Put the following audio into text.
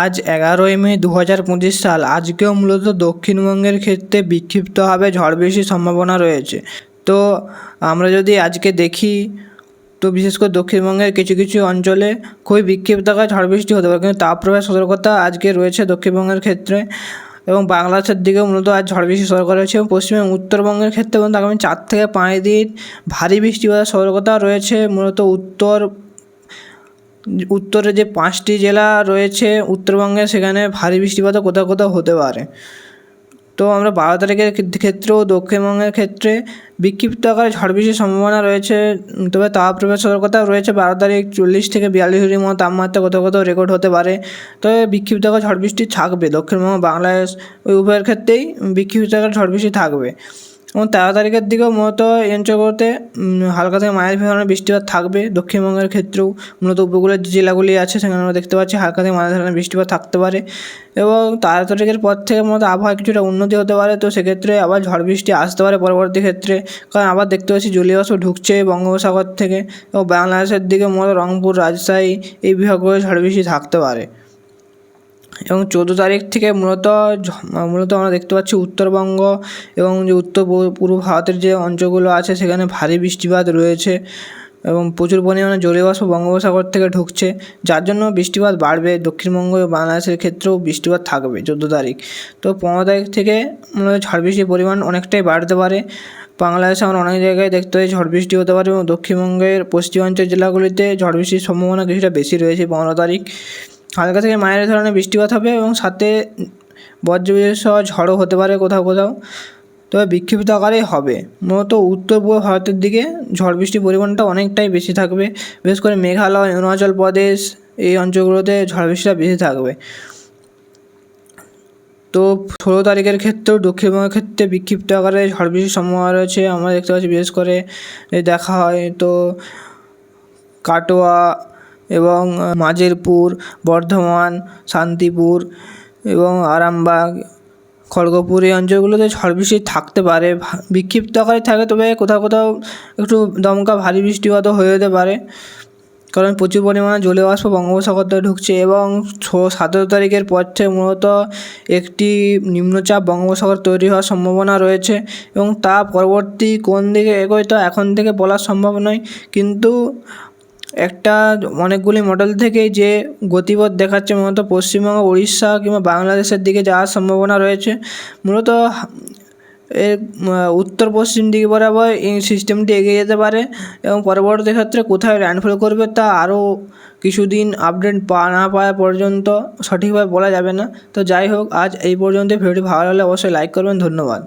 আজ এগারোই মে দু হাজার পঁচিশ সাল, আজকেও মূলত দক্ষিণবঙ্গের ক্ষেত্রে বিক্ষিপ্তভাবে ঝড় বৃষ্টির সম্ভাবনা রয়েছে। তো আমরা যদি আজকে দেখি, তো বিশেষ করে দক্ষিণবঙ্গের কিছু কিছু অঞ্চলে খুবই বিক্ষিপ্ত আকারে ঝড় বৃষ্টি হতে পারে, কিন্তু তাপপ্রবাহ সতর্কতা আজকে রয়েছে দক্ষিণবঙ্গের ক্ষেত্রে। এবং বাংলাদেশের দিকে মূলত আজ ঝড় বৃষ্টি সতর্কতা রয়েছে এবং পশ্চিম উত্তরবঙ্গের ক্ষেত্রে মূলত আগামী চার থেকে পাঁচ দিন ভারী বৃষ্টিপাতের সতর্কতা রয়েছে। মূলত উত্তর উত্তরে যে পাঁচটি জেলা রয়েছে, উত্তরবঙ্গে সেখানে ভারী বৃষ্টিপাতও কোথাও কোথাও হতে পারে। তো আমরা বারো তারিখের ক্ষেত্রেও দক্ষিণবঙ্গের ক্ষেত্রে বিক্ষিপ্ত আকারে ঝড় বৃষ্টির সম্ভাবনা রয়েছে, তবে তাপপ্রবাহ সতর্কতাও রয়েছে। বারো তারিখ চল্লিশ থেকে বিয়াল্লিশ ডিগ্রির মতো তাপমাত্রা কোথাও কোথাও রেকর্ড হতে পারে। তবে বিক্ষিপ্ত আকারে ঝড় বৃষ্টি থাকবে। দক্ষিণবঙ্গ, বাংলাদেশ ওই উভয়ের ক্ষেত্রেই বিক্ষিপ্ত আকারে ঝড় বৃষ্টি থাকবে। এবং তেরো তারিখের দিকেও মূলত অঞ্চলগুলোতে হালকা থেকে মাঝারি ধরনের বৃষ্টিপাত থাকবে। দক্ষিণবঙ্গের ক্ষেত্রেও মূলত উপকূলের যে জেলাগুলি আছে সেখানে আমরা দেখতে পাচ্ছি হালকা থেকে মাঝারি ধরনের বৃষ্টিপাত থাকতে পারে। এবং তেরো তারিখের পর থেকে মূলত আবহাওয়া কিছুটা উন্নতি হতে পারে। তো সেক্ষেত্রে আবার ঝড় বৃষ্টি আসতে পারে পরবর্তী ক্ষেত্রে। কারণ আবার দেখতে পাচ্ছি জলীয় ঢুকছে বঙ্গোপসাগর থেকে। এবং বাংলাদেশের দিকে মূলত রংপুর, রাজশাহী এই বিভাগগুলো ঝড় বৃষ্টি থাকতে পারে। এবং চৌদ্দো তারিখ থেকে মূলত মূলত আমরা দেখতে পাচ্ছি উত্তরবঙ্গ এবং যে উত্তর পূর্ব ভারতের যে অঞ্চলগুলো আছে সেখানে ভারী বৃষ্টিপাত রয়েছে এবং প্রচুর পরিমাণে জলীয় বাষ্প বঙ্গোপসাগর থেকে ঢুকছে, যার জন্য বৃষ্টিপাত বাড়বে। দক্ষিণবঙ্গ এবং বাংলাদেশের ক্ষেত্রেও বৃষ্টিপাত থাকবে চৌদ্দো তারিখ। তো পনেরো তারিখ থেকে মূলত ঝড় বৃষ্টির পরিমাণ অনেকটাই বাড়তে পারে। বাংলাদেশে আমরা অনেক জায়গায় দেখতে পাই ঝড় বৃষ্টি হতে পারে এবং দক্ষিণবঙ্গের পশ্চিমাঞ্চল জেলাগুলিতে ঝড় বৃষ্টির সম্ভাবনা কিছুটা বেশি রয়েছে পনেরো তারিখ। হালকা থেকে মাঝারি ধরনের বৃষ্টিপাত হবে এবং সাথে বজ্রবিদ্যুৎ সহ ঝড়ও হতে পারে কোথাও কোথাও। তবে বিক্ষিপ্ত আকারেই হবে। মূলত উত্তর পূর্ব ভারতের দিকে ঝড় বৃষ্টির পরিমাণটা অনেকটাই বেশি থাকবে। বিশেষ করে মেঘালয়, অরুণাচল প্রদেশ এই অঞ্চলগুলোতে ঝড় বৃষ্টিটা বেশি থাকবে। তো ষোলো তারিখের ক্ষেত্রেও দক্ষিণবঙ্গের ক্ষেত্রে বিক্ষিপ্ত আকারে ঝড় বৃষ্টির সম্ভাবনা রয়েছে। আমরা দেখতে পাচ্ছি বিশেষ করে দেখা হয় তো কাটোয়া এবং মাঝেরপুর বর্ধমান, শান্তিপুর এবং আরামবাগ, খড়গপুর এই অঞ্চলগুলোতে ঝড় বৃষ্টি থাকতে পারে। বিক্ষিপ্ত আকারে থাকে, তবে কোথাও কোথাও একটু দমকা ভারী বৃষ্টিপাতও হয়ে যেতে পারে। কারণ প্রচুর পরিমাণে জলীয় বাষ্প বঙ্গোপসাগর ঢুকছে এবং ছ, সতেরো তারিখের পর থেকে মূলত একটি নিম্নচাপ বঙ্গোপসাগর তৈরি হওয়ার সম্ভাবনা রয়েছে এবং তা পরবর্তী কোন দিকে এগোয় তা এখন থেকে বলা সম্ভব নয়। কিন্তু একটা অনেকগুলি মডেল থেকেই যে গতিপথ দেখাচ্ছে মূলত পশ্চিমবঙ্গ উড়িষ্যা কিংবা বাংলাদেশের দিকে যাওয়ার সম্ভাবনা রয়েছে। মূলত এর উত্তর পশ্চিম দিক বরাবর এই সিস্টেমটি এগিয়ে যেতে পারে এবং পরবর্তী ক্ষেত্রে কোথায় ল্যান্ডফল করবে তা আরও কিছুদিন আপডেট পাওয়া না পাওয়া পর্যন্ত সঠিকভাবে বলা যাবে না। তো যাই হোক, আজ এই পর্যন্ত ভিডিওটি ভালো লাগলে অবশ্যই লাইক করবেন। ধন্যবাদ।